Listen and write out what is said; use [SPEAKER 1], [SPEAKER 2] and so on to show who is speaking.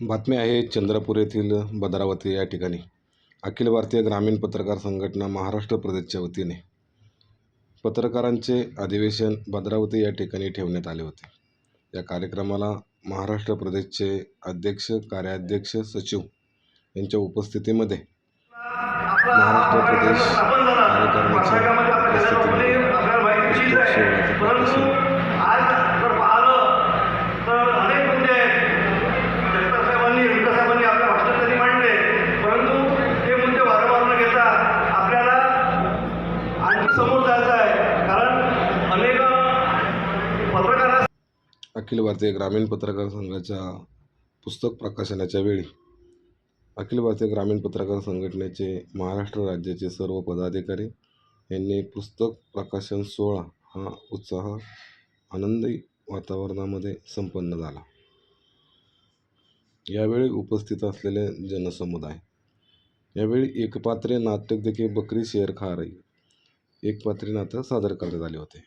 [SPEAKER 1] बातमी आहे चंद्रपूर येथील भद्रावती या ठिकाणी. अखिल भारतीय ग्रामीण पत्रकार संघटना महाराष्ट्र प्रदेशच्या वतीने पत्रकारांचे अधिवेशन भद्रावती या ठिकाणी ठेवण्यात आले होते. या कार्यक्रमाला महाराष्ट्र प्रदेशचे अध्यक्ष कार्याध्यक्ष सचिव यांच्या उपस्थितीमध्ये महाराष्ट्र प्रदेश अखिल भारतीय ग्रामीण पत्रकार संघाच्या पुस्तक प्रकाशनाच्या वेळी अखिल भारतीय ग्रामीण पत्रकार संघटनेचे महाराष्ट्र राज्याचे सर्व पदाधिकारी यांनी पुस्तक प्रकाशन सोहळा हा उत्साह आनंदी वातावरणामध्ये संपन्न झाला. यावेळी उपस्थित असलेले जनसमुदाय यावेळी एकपात्रे देखील बकरी शेर खा रही एकपात्री नाटक सादर करण्यात आले होते.